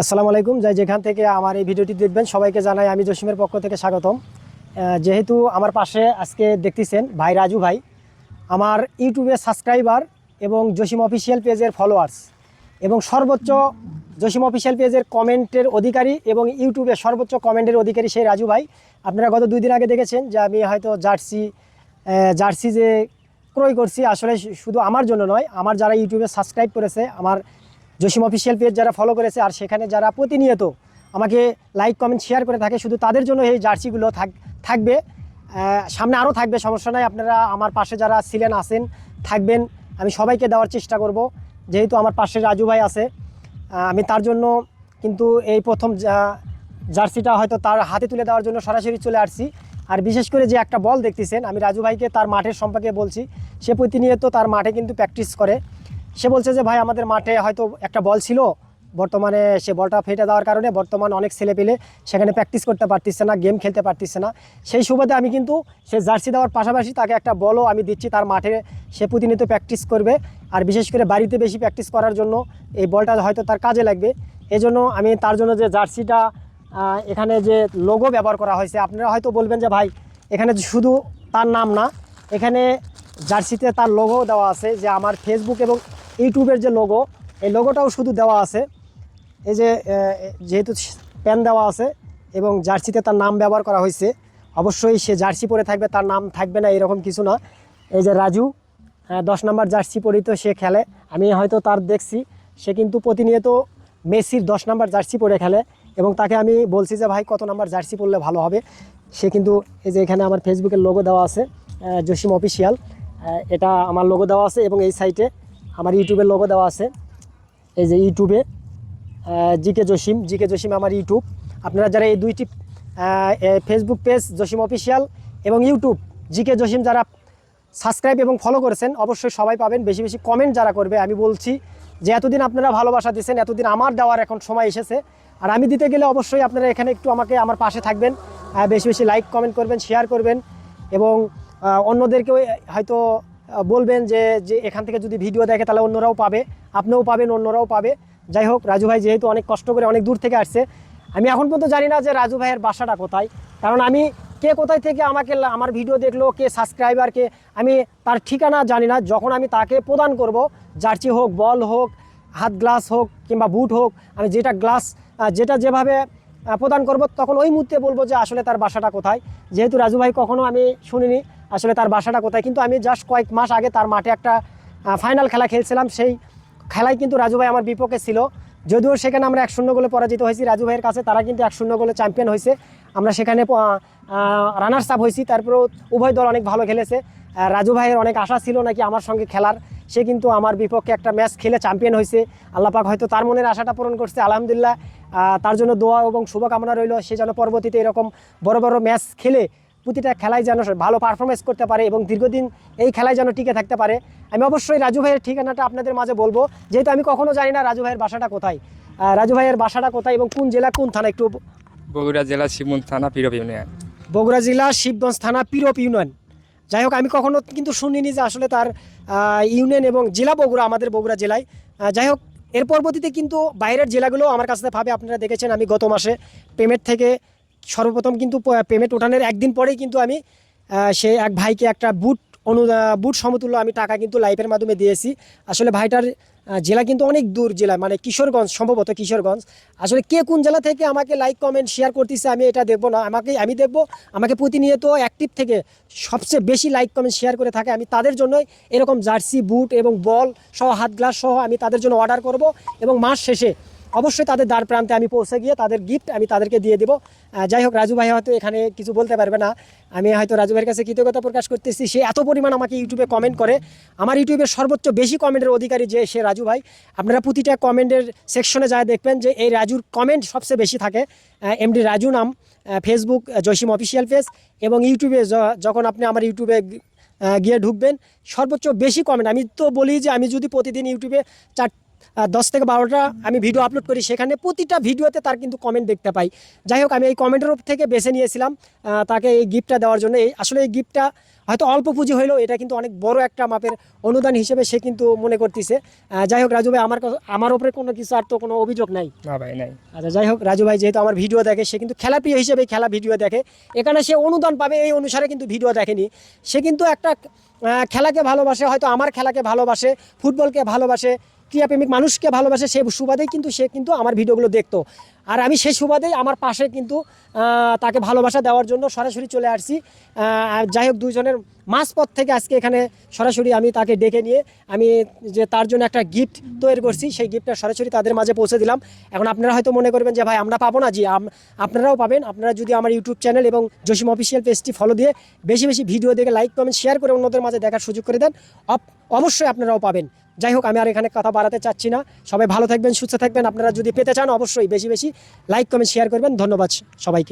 আসসালামু আলাইকুম। যাই যেখান থেকে আমার এই ভিডিওটি দেখবেন, সবাইকে জানাই আমি জসিমের পক্ষ থেকে স্বাগতম। যেহেতু আমার পাশে আজকে দেখতেছেন ভাই রাজু ভাই, আমার ইউটিউবে সাবস্ক্রাইবার এবং জসিম অফিসিয়াল পেজের ফলোয়ার্স এবং সর্বোচ্চ জসিম অফিসিয়াল পেজের কমেন্টের অধিকারী এবং ইউটিউবে সর্বোচ্চ কমেন্টের অধিকারী সেই রাজু ভাই। আপনারা গত দুই দিন আগে দেখেছেন যে আমি হয়তো জার্সি জার্সি যে ক্রয় করছি, আসলে শুধু আমার জন্য নয়, আমার যারা ইউটিউবে সাবস্ক্রাইব করেছে, আমার জসিম অফিসিয়াল পেজ যারা ফলো করেছে আর সেখানে যারা প্রতিনিয়ত আমাকে লাইক কমেন্ট শেয়ার করে থাকে, শুধু তাদের জন্য এই জার্সিগুলো থাক, থাকবে। সামনে আরও থাকবে, সমস্যা নাই, আপনারা আমার পাশে যারা ছিলেন, আছেন, থাকবেন। আমি সবাইকে দেওয়ার চেষ্টা করব, যেহেতু আমার পাশে রাজু ভাই আছে। আমি তার জন্য কিন্তু এই প্রথম জার্সিটা হয়তো তার হাতে তুলে দেওয়ার জন্য সরাসরি চলে আসছি। আর বিশেষ করে যে একটা বল দেখতেছেন, আমি রাজু ভাইকে তার মাঠের সম্পর্কে বলছি, সে প্রতিনিয়ত তার মাঠে কিন্তু প্র্যাকটিস করে। সে বলছে যে, ভাই, আমাদের মাঠে হয়তো একটা বল ছিল। বর্তমানে সে বলটা ফেটে দেওয়ার কারণে বর্তমানে অনেক ছেলে পেলে সেখানে প্র্যাকটিস করতে পারতেছে না গেম খেলতে পারতেছে না। সেই সুবাদে আমি কিন্তু সে জার্সি দেওয়ার পাশাপাশি তাকে একটা বলও আমি দিচ্ছি, তার মাঠে সে প্রতিনিয়ত প্র্যাকটিস করবে। আর বিশেষ করে বাড়িতে বেশি প্র্যাকটিস করার জন্য এই বলটা হয়তো তার কাজে লাগবে। এজন্য আমি তার জন্য যে জার্সিটা এখানে যে লোগো ব্যবহার করা হয়েছে, আপনারা হয়তো বলবেন যে, ভাই, এখানে শুধু তার নাম না, এখানে জার্সিতে তার লোগো দেওয়া আছে যে, আমার ফেসবুক এবং ইউটিউবের যে লোগো এই লোগোটাও শুধু দেওয়া আছে। এই যে যেহেতু প্যান দেওয়া আছে এবং জার্সিতে তার নাম ব্যবহার করা হয়েছে, অবশ্যই সে জার্সি পরে থাকবে, তার নাম থাকবে না, এরকম কিছু না। এই যে রাজু দশ নম্বর জার্সি পরিত সে খেলে। আমি হয়তো তার দেখছি, সে কিন্তু প্রতিনিয়ত মেসির দশ নম্বর জার্সি পরে খেলে এবং তাকে আমি বলছি যে, ভাই, কত নম্বর জার্সি পরলে ভালো হবে? সে কিন্তু এই যে এখানে আমার ফেসবুকের লোগো দেওয়া আছে জসিম অফিসিয়াল এটা আমার লোগো দেওয়া আছে এবং এই সাইটে আমার ইউটিউবের লোগো দেওয়া আছে। এই যে ইউটিউবে জিকে জসিম জিকে জসিম আমার ইউটিউব আপনারা যারা এই দুইটি ফেসবুক পেজ জসিম অফিসিয়াল এবং ইউটিউব জিকে জসিম যারা সাবস্ক্রাইব এবং ফলো করেছেন, অবশ্যই সবাই পাবেন। বেশি বেশি কমেন্ট যারা করবে, আমি বলছি যে এতদিন আপনারা ভালোবাসা দিচ্ছেন এতদিন আমার দেওয়ার এখন সময় এসেছে। আর আমি দিতে গেলে অবশ্যই আপনারা এখানে একটু আমাকে আমার পাশে থাকবেন বেশি বেশি লাইক কমেন্ট করবেন শেয়ার করবেন এবং অন্যদেরকেও হয়তো বলবেন যে যে এখান থেকে যদি ভিডিও দেখে, তাহলে অন্যরাও পাবে। আপনিও পাবেন, অন্যরাও পাবে। যাই হোক, রাজু ভাই যেহেতু অনেক কষ্ট করে অনেক দূর থেকে আসছে, আমি এখন পর্যন্ত জানি না যে রাজু ভাইয়ের বাসাটা কোথায়। কারণ আমি কে কোথায় থেকে আমাকে আমার ভিডিও দেখল, কে সাবস্ক্রাইবার কে, আমি তার ঠিকানা জানি না। যখন আমি তাকে প্রদান করব, জার্সি হোক, বল হোক, হাত গ্লাস হোক, কিংবা বুট হোক, আমি যেটা গ্লাস যেটা যেভাবে প্রদান করব, তখন ওই মুহূর্তে বলব যে আসলে তার বাসাটা কোথায়। যেহেতু রাজু ভাই কখনও আমি শুনিনি আসলে তার বাসাটা কোথায়? কিন্তু আমি জাস্ট কয়েক মাস আগে তার মাঠে একটা ফাইনাল খেলা খেলছিলাম। সেই খেলায় কিন্তু রাজু ভাই আমার বিপক্ষে ছিল। যদিও সেখানে আমরা এক শূন্য গোলে পরাজিত হয়েছি রাজু ভাইয়ের কাছে, তারা কিন্তু এক শূন্য গোলে চ্যাম্পিয়ন হয়েছে। আমরা সেখানে রানার্স আপ হয়েছি। তারপরেও উভয় দল অনেক ভালো খেলেছে। রাজু ভাইয়ের অনেক আশা ছিল নাকি আমার সঙ্গে খেলার। সে কিন্তু আমার বিপক্ষে একটা ম্যাচ খেলে চ্যাম্পিয়ন হয়েছে। আল্লাপাক হয়তো তার মনের আশাটা পূরণ করছে। আলহামদুলিল্লাহ তার জন্য দোয়া এবং শুভকামনা রইল। সে যেন পরবর্তীতে এরকম বড় বড় ম্যাচ খেলে প্রতিটা খেলায় যেন ভালো পারফরমেন্স করতে পারে এবং দীর্ঘদিন এই খেলায় যেন টিকে থাকতে পারে। আমি অবশ্যই রাজু ভাইয়ের ঠিকানাটা আপনাদের মাঝে বলব। যেহেতু আমি কখনো জানি না রাজু ভাইয়ের বাসাটা কোথায়। রাজু ভাইয়ের বাসাটা কোথায় এবং কোন জেলা কোন থানা একটু বগুড়া জেলা শিবগঞ্জ থানা পিরব ইউনিয়ন। বগুড়া জেলা শিবগঞ্জ থানা পিরপ ইউনিয়ন। যাই হোক আমি কখনো কিন্তু শুনিনি যে আসলে তার ইউনিয়ন এবং জেলা বগুড়া আমাদের বগুড়া জেলায়। যাই হোক এর পরবর্তীতে কিন্তু বাইরের জেলাগুলো আমার কাছে ভাবে আপনারা দেখেছেন। আমি গত মাসে পেমেন্ট থেকে সর্বপ্রথম কিন্তু পেমেন্ট ওঠানোর একদিন পরেই কিন্তু আমি সে এক ভাইকে একটা বুট অনু বুট সমতুল্য আমি টাকা কিন্তু লাইফের মাধ্যমে দিয়েছি। আসলে ভাইটার জেলা কিন্তু অনেক দূর জেলা মানে কিশোরগঞ্জ, সম্ভবত কিশোরগঞ্জ। আসলে কে কোন জেলা থেকে আমাকে লাইক কমেন্ট শেয়ার করতেছে আমি এটা দেখব না। আমাকে, আমি দেখব, আমাকে প্রতিনিয়ত অ্যাক্টিভ থেকে সবচেয়ে বেশি লাইক কমেন্ট শেয়ার করে থাকে। আমি তাদের জন্যই এরকম জার্সি বুট এবং বল সহ, হাত গ্লাস সহ আমি তাদের জন্য অর্ডার করব এবং মাস শেষে অবশ্যই তাদের দ্বার প্রান্তে আমি পৌঁছে গিয়ে তাদের গিফট আমি তাদেরকে দিয়ে দেবো। যাই হোক, রাজু ভাই হয়তো এখানে কিছু বলতে পারবে না। আমি হয়তো রাজু ভাইয়ের কাছে কৃতজ্ঞতা প্রকাশ করতেছি। সে এত পরিমাণ আমাকে ইউটিউবে কমেন্ট করে। আমার ইউটিউবের সর্বোচ্চ বেশি কমেন্টের অধিকারী যে সে রাজু ভাই। আপনারা প্রতিটা কমেন্টের সেকশনে যায় দেখবেন যে এই রাজুর কমেন্ট সবচেয়ে বেশি থাকে। এমডি রাজু নাম ফেসবুক জসিম অফিসিয়াল পেজ এবং ইউটিউবে যখন আপনি আমার ইউটিউবে গিয়ে ঢুকবেন, সর্বোচ্চ বেশি কমেন্ট আমি তো বলি যে আমি যদি প্রতিদিন ইউটিউবে চার দশ থেকে বারোটা আমি ভিডিও আপলোড করি। সেখানে প্রতিটা ভিডিওতে তার কিন্তু কমেন্ট দেখতে পাই। যাই হোক আমি এই কমেন্টের থেকে বেছে নিয়েছিলাম তাকে এই গিফটটা দেওয়ার জন্য। এই আসলে এই গিফটটা হয়তো অল্প পুঁজি হইলেও এটা কিন্তু অনেক বড় একটা মাপের অনুদান হিসেবে সে কিন্তু মনে করতেছে। যাই হোক রাজু ভাই আমার আমার ওপরে কোনো কিছু আর তো কোনো অভিযোগ নাই? না ভাই নাই। আচ্ছা যাই হোক রাজু ভাই যেহেতু আমার ভিডিও দেখে সে কিন্তু খেলাপ্রিয় হিসেবে খেলা ভিডিও দেখে। এখানে সে অনুদান পাবে এই অনুসারে কিন্তু ভিডিও দেখেনি। সে কিন্তু একটা খেলাকে ভালোবাসে হয়তো আমার খেলাকে ভালোবাসে ফুটবলকে ভালোবাসে ক্রীড়াপ্রেমিক মানুষকে ভালোবাসে সে সুবাদেই কিন্তু সে কিন্তু আমার ভিডিওগুলো দেখতো। আর আমি সেই সুবাদেই আমার পাশে কিন্তু তাকে ভালোবাসা দেওয়ার জন্য সরাসরি চলে আসছি। যাই হোক দুজনের মাঝপথ থেকে আজকে এখানে সরাসরি আমি তাকে ডেকে নিয়ে আমি যে তার জন্য একটা গিফট তৈরি করছি, সেই গিফটটা সরাসরি তাদের মাঝে পৌঁছে দিলাম। এখন আপনারা হয়তো মনে করবেন যে, ভাই, আমরা পাবো না? জি আপনারাও পাবেন। আপনারা যদি আমার ইউটিউব চ্যানেল এবং জসিম অফিসিয়াল পেজটি ফলো দিয়ে বেশি বেশি ভিডিও দেখে লাইক কমেন্ট শেয়ার করে অন্যদের মাঝে দেখার সুযোগ করে দেন, অব- অবশ্যই আপনারাও পাবেন। যাই হোক, আমি আর এখানে কথা বাড়াতে চাচ্ছি না। সবাই ভালো থাকবেন, সুস্থ থাকবেন। আপনারা যদি পেতে চান, অবশ্যই বেশি বেশি লাইক কমেন্ট শেয়ার করবেন। ধন্যবাদ সবাইকে।